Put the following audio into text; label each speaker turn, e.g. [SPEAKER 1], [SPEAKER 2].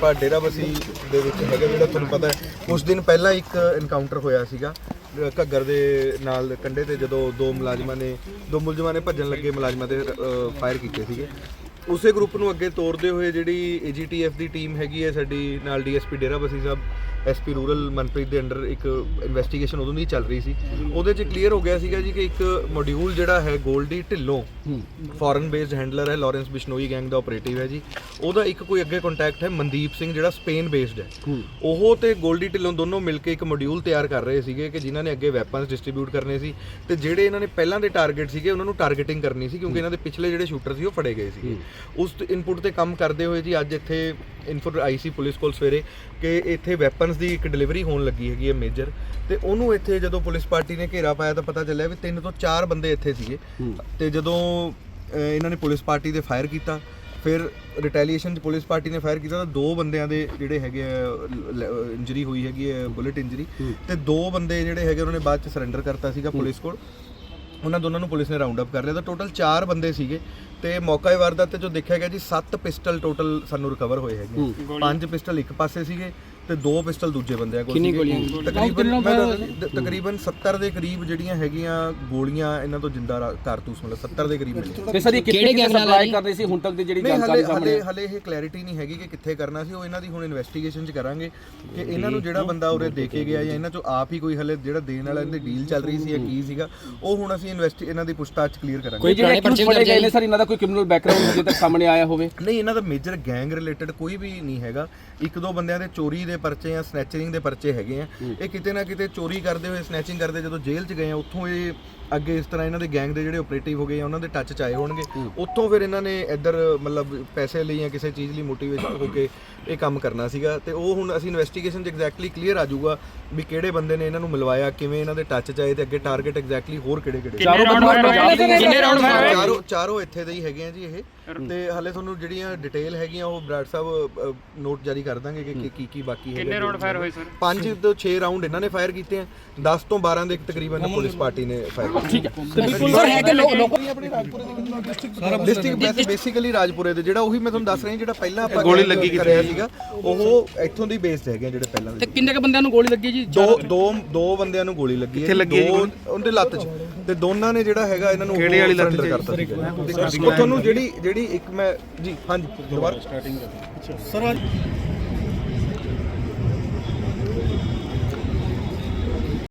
[SPEAKER 1] ਆਪਾਂ ਡੇਰਾਬੱਸੀ ਦੇ ਵਿੱਚ ਹੈਗਾ ਜਿਹੜਾ ਤੁਹਾਨੂੰ ਪਤਾ ਹੈ ਕੁਝ ਦਿਨ ਪਹਿਲਾਂ ਇੱਕ ਐਨਕਾਊਂਟਰ ਹੋਇਆ ਸੀਗਾ ਘੱਗਰ ਦੇ ਨਾਲ ਕੰਡੇ ਤੇ ਜਦੋਂ ਦੋ ਮੁਲਾਜ਼ਮਾਂ ਨੇ, ਦੋ ਮੁਲਜ਼ਮਾਂ ਨੇ ਭੱਜਣ ਲੱਗੇ ਮੁਲਾਜ਼ਮਾਂ ਤੇ ਫਾਇਰ ਕੀਤੇ ਸੀਗੇ। ਉਸੇ ਗਰੁੱਪ ਨੂੰ ਅੱਗੇ ਤੋਰਦੇ ਹੋਏ ਜਿਹੜੀ ਏਜੀਟੀਐਫ ਦੀ ਟੀਮ ਹੈਗੀ ਹੈ ਸਾਡੀ ਨਾਲ DSP Derabassi sahib SP rural Manpreet ਦੇ ਅੰਡਰ ਇੱਕ ਇਨਵੈਸਟੀਗੇਸ਼ਨ ਉਦੋਂ ਦੀ ਚੱਲ ਰਹੀ ਸੀ। ਉਹਦੇ 'ਚ ਕਲੀਅਰ ਹੋ ਗਿਆ ਸੀਗਾ ਜੀ ਕਿ ਇੱਕ ਮੋਡਿਊਲ ਜਿਹੜਾ ਹੈ 골ਡੀ ਢਿੱਲੋਂ ਫੋਰਨ ਬੇਸਡ ਹੈਂਡਲਰ ਹੈ ਲਾਰੈਂਸ ਬਿਸ਼ਨੋਈ ਗੈਂਗ ਦਾ ਆਪਰੇਟਿਵ ਹੈ ਜੀ। ਉਹਦਾ ਇੱਕ ਕੋਈ ਅੱਗੇ ਕੰਟੈਕਟ ਹੈ ਮਨਦੀਪ ਸਿੰਘ ਜਿਹੜਾ ਸਪੇਨ ਬੇਸਡ ਹੈ। ਉਹ ਤੇ 골ਡੀ ਢਿੱਲੋਂ ਦੋਨੋਂ ਮਿਲ ਕੇ ਇੱਕ ਮੋਡਿਊਲ ਤਿਆਰ ਕਰ ਰਹੇ ਸੀਗੇ ਕਿ ਜਿਨ੍ਹਾਂ ਨੇ ਅੱਗੇ ਵੈਪਨਸ ਡਿਸਟ੍ਰੀਬਿਊਟ ਕਰਨੇ ਸੀ ਤੇ ਜਿਹੜੇ ਇਹਨਾਂ ਨੇ ਪਹਿਲਾਂ ਦੇ ਟਾਰਗੇਟ ਸੀਗੇ ਉਹਨਾਂ ਨੂੰ ਟਾਰਗੇਟਿੰਗ ਕਰਨੀ ਸੀ ਕਿਉਂਕਿ ਇਹਨਾਂ ਦੇ ਪਿਛਲੇ ਜਿਹੜੇ ਸ਼ੂਟਰ ਸੀ ਉਹ ਫੜੇ ਗਏ ਸੀਗੇ। ਉਸ ਇਨਪੁਟ ਤੇ ਕੰਮ ਕਰਦੇ ਹੋਏ ਜੀ ਅੱਜ ਇੱਥੇ ਇਨਫੋ ਆਈ ਸੀ ਪੁਲਿਸ ਕੋਲ ਸਵੇਰੇ ਕਿ ਇੱਥੇ ਵੈਪਨਸ ਦੀ ਇੱਕ ਡਿਲੀਵਰੀ ਹੋਣ ਲੱਗੀ ਹੈਗੀ ਹੈ ਮੇਜਰ ਤੇ ਉਹਨੂੰ ਇੱਥੇ ਜਦੋਂ ਪੁਲਿਸ ਪਾਰਟੀ ਨੇ ਘੇਰਾ ਪਾਇਆ ਤਾਂ ਪਤਾ ਚੱਲਿਆ ਵੀ ਤਿੰਨ ਤੋਂ ਚਾਰ ਬੰਦੇ ਇੱਥੇ ਸੀਗੇ। ਤੇ ਜਦੋਂ ਇਹਨਾਂ ਨੇ ਪੁਲਿਸ ਪਾਰਟੀ ਤੇ ਫਾਇਰ ਕੀਤਾ ਫਿਰ ਰਿਟੈਲੀਏਸ਼ਨ ਚ ਪੁਲਿਸ ਪਾਰਟੀ ਨੇ ਫਾਇਰ ਕੀਤਾ ਤਾਂ ਦੋ ਬੰਦਿਆਂ ਦੇ ਜਿਹੜੇ ਹੈਗੇ ਇੰਜਰੀ ਹੋਈ ਹੈਗੀ ਹੈ ਬੁਲੇਟ ਇੰਜਰੀ ਤੇ ਦੋ ਬੰਦੇ ਜਿਹੜੇ ਹੈਗੇ ਉਹਨਾਂ ਨੇ ਬਾਅਦ ਚ ਸਰੈਂਡਰ ਕਰਤਾ ਸੀਗਾ ਪੁਲਿਸ ਕੋਲ। ਉਹਨਾਂ ਦੋਨਾਂ ਨੂੰ ਪੁਲਿਸ ਨੇ ਰਾਉਂਡ ਅਪ ਕਰ ਲਿਆ। ਤਾਂ ਟੋਟਲ 4 ਬੰਦੇ ਸੀਗੇ। ਤੇ ਮੌਕਾ ਇਹ ਵਾਰਦਾਤ ਤੇ ਜੋ ਦੇਖਿਆ ਗਿਆ ਜੀ 7 ਪਿਸਟਲ ਟੋਟਲ ਸਾਨੂੰ ਰਿਕਵਰ ਹੋਏ ਹੈਗੇ ਪੰਜ ਪਿਸਟਲ ਇੱਕ ਪਾਸੇ ਸੀਗੇ ਤੇ ਦੋ ਪਿਸਟਲ ਦੂਜੇ ਬੰਦਿਆਂ ਕੋਲ ਕਿੰਨੀ ਗੋਲੀਆਂ? ਤਕਰੀਬਨ ਤਕਰੀਬਨ 70 ਦੇ ਕਰੀਬ ਜਿਹੜੀਆਂ ਹੈਗੀਆਂ ਗੋਲੀਆਂ ਇਹਨਾਂ ਤੋਂ ਜਿੰਦਾ ਕਾਰਤੂਸ ਮਤਲਬ 70 ਦੇ ਕਰੀਬ ਮਿਲੇ
[SPEAKER 2] ਤੇ ਸਰ ਇਹ ਕਿੱਥੇ ਕਿੱਥੇ ਸਪਲਾਈ ਕਰਦੇ ਸੀ? ਹੁਣ ਤੱਕ ਦੀ ਜਿਹੜੀ ਜਾਣਕਾਰੀ ਸਾਹਮਣੇ
[SPEAKER 1] ਹਲੇ ਹਲੇ ਇਹ ਕਲੈਰਿਟੀ ਨਹੀਂ ਹੈਗੀ ਕਿ ਕਿੱਥੇ ਕਰਨਾ ਸੀ। ਉਹ ਇਹਨਾਂ ਦੀ ਹੁਣ ਇਨਵੈਸਟੀਗੇਸ਼ਨ ਚ ਕਰਾਂਗੇ ਕਿ ਇਹਨਾਂ ਨੂੰ ਜਿਹੜਾ ਬੰਦਾ ਉਰੇ ਦੇ ਕੇ ਗਿਆ ਜਾਂ ਇਹਨਾਂ ਚੋਂ ਆਪ ਹੀ ਕੋਈ ਹਲੇ ਜਿਹੜਾ ਦੇਣ ਵਾਲਾ ਇਹਦੀ ਡੀਲ ਚੱਲ ਰਹੀ ਸੀ ਜਾਂ ਕੀ ਸੀਗਾ ਉਹ ਹੁਣ ਅਸੀਂ ਇਨਵੈਸਟੀ ਇਹਨਾਂ ਦੀ ਪੁੱਛਤਾਛ ਕਲੀਅਰ ਕਰਾਂਗੇ।
[SPEAKER 2] ਕੋਈ ਜਿਹੜੇ ਐਕਟਿਵ ਫੜੇ ਗਏ ਨੇ ਸਰ ਇਹਨਾਂ ਦਾ ਕੋਈ ਕ੍ਰਿਮੀਨਲ ਬੈਕਗ੍ਰਾਉਂਡ ਹਜੇ ਤੱਕ ਸਾਹਮਣੇ ਆਇਆ ਹੋਵੇ?
[SPEAKER 1] ਨਹੀਂ ਇਹਨਾਂ ਦਾ ਮੇਜਰ ਗੈਂਗ ਰਿਲੇਟਡ ਕੋਈ ਵੀ ਨਹੀਂ ਹੈਗਾ। ਇੱਕ ਦੋ ਬੰਦਿਆਂ ਦੇ ਚੋਰੀ ਦੇ ਪਰਚੇ ਜਾਂ ਸਨੈਚਿੰਗ ਦੇ ਪਰਚੇ ਹੈਗੇ ਆ। ਇਹ ਕਿਤੇ ਨਾ ਕਿਤੇ ਚੋਰੀ ਕਰਦੇ ਹੋਏ ਸਨੈਚਿੰਗ ਕਰਦੇ ਜਦੋਂ ਜੇਲ੍ਹ 'ਚ ਗਏ ਆ ਉੱਥੋਂ ਇਹ ਅੱਗੇ ਇਸ ਤਰ੍ਹਾਂ ਇਹਨਾਂ ਦੇ ਗੈਂਗ ਦੇ ਜਿਹੜੇ ਆਪਰੇਟਿਵ ਹੋ ਗਏ ਆ ਉਹਨਾਂ ਦੇ ਟੱਚ 'ਚ ਆਏ ਹੋਣਗੇ। ਉੱਥੋਂ ਫਿਰ ਇਹਨਾਂ ਨੇ ਇੱਧਰ ਮਤਲਬ ਪੈਸੇ ਲਈ ਜਾਂ ਕਿਸੇ ਚੀਜ਼ ਲਈ ਮੋਟੀਵੇਸ਼ਨ ਹੋ ਕੇ ਇਹ ਕੰਮ ਕਰਨਾ ਸੀਗਾ। ਤੇ ਉਹ ਹੁਣ ਅਸੀਂ ਇਨਵੈਸਟੀਗੇਸ਼ਨ 'ਚ ਐਗਜ਼ੈਕਟਲੀ ਕਲੀਅਰ ਆ ਜਾਊਗਾ ਵੀ ਕਿਹੜੇ ਬੰਦੇ ਨੇ ਇਹਨਾਂ ਨੂੰ ਮਿਲਵਾਇਆ ਕਿਵੇਂ ਇਹਨਾਂ ਦੇ ਟੱਚ 'ਚ ਆਏ ਤੇ ਅੱਗੇ ਟਾਰਗੇਟ ਐਗਜ਼ੈਕਟਲੀ ਹੋਰ ਕਿਹੜੇ ਕਿਹੜੇ
[SPEAKER 2] ਚਾਰੋਂ ਬੰਦੇ
[SPEAKER 1] ਚਾਰੋਂ ਚਾਰੋਂ ਇੱਥੇ ਦੇ ਹੀ ਹੈਗੇ ਆ ਜੀ ਇਹ। ਤੇ ਹਲੇ ਤੁਹਾਨੂੰ ਜਿਹੜੀਆਂ ਡਿਟੇਲ ਹੈਗੀਆਂ ਉਹ ਬਰਾੜ ਸਾਹਿਬ ਨੋਟ ਜਾਰੀ ਕਰ ਦਾਂਗੇ ਕਿ ਕੀ- ਕੀ ਬਾਕੀ ਹੈਗਾ
[SPEAKER 3] ਕਿੰਨੇ ਰਾਉਂਡ ਫਾਇਰ ਹੋਏ ਸਰ?
[SPEAKER 1] 5 ਤੋਂ 6 ਰਾਉਂਡ ਇਹਨਾਂ ਨੇ ਫਾਇਰ ਕੀਤੇ ਆ। 10 ਤੋਂ 12 ਦੇ ਤਕਰੀਬਨ ਪੁਲਿਸ ਪਾਰਟੀ ਨੇ ਫਾਇਰ ਕੀਤੇ।
[SPEAKER 2] ਠੀਕ ਹੈ। ਸਰ ਹੈ ਕਿ ਲੋਕ ਲੋਕ
[SPEAKER 1] ਡਿਸਟ੍ਰਿਕਟ ਬੇਸਿਕਲੀ ਰਾਜਪੁਰੇ ਦੇ ਜਿਹੜਾ ਉਹੀ ਮੈਂ ਤੁਹਾਨੂੰ ਦੱਸ ਰਿਹਾ ਜਿਹੜਾ ਪਹਿਲਾਂ ਆਪਾਂ ਗੋਲੀ ਲੱਗੀ ਕਰਿਆ ਸੀਗਾ ਉਹ ਇੱਥੋਂ ਦੀ ਬੇਸਡ ਹੈਗੇ ਜਿਹੜੇ ਪਹਿਲਾਂ ਦੇ।
[SPEAKER 2] ਕਿੰਨੇ ਕ ਬੰਦਿਆਂ ਨੂੰ ਗੋਲੀ ਲੱਗੀ ਜੀ?
[SPEAKER 1] ਦੋ ਦੋ ਦੋ ਬੰਦਿਆਂ ਨੂੰ ਗੋਲੀ ਲੱਗੀ ਹੈ ਦੋ ਉਹਦੇ ਲੱਤ 'ਚ। ਤੇ ਦੋਨਾਂ ਨੇ ਜਿਹੜਾ ਹੈਗਾ ਇਹਨਾਂ ਨੂੰ ਕਿਹੜੇ ਵਾਲੀ ਲੱਤ 'ਚ? ਕਰਤਾ ਉਹ ਤੁਹਾਨੂੰ ਜਿਹੜੀ ਜਿਹੜੀ ਇੱਕ ਮੈਂ ਜੀ ਹਾਂਜੀ ਦੁਬਾਰਾ।
[SPEAKER 4] ਸਰ ਅੱਜ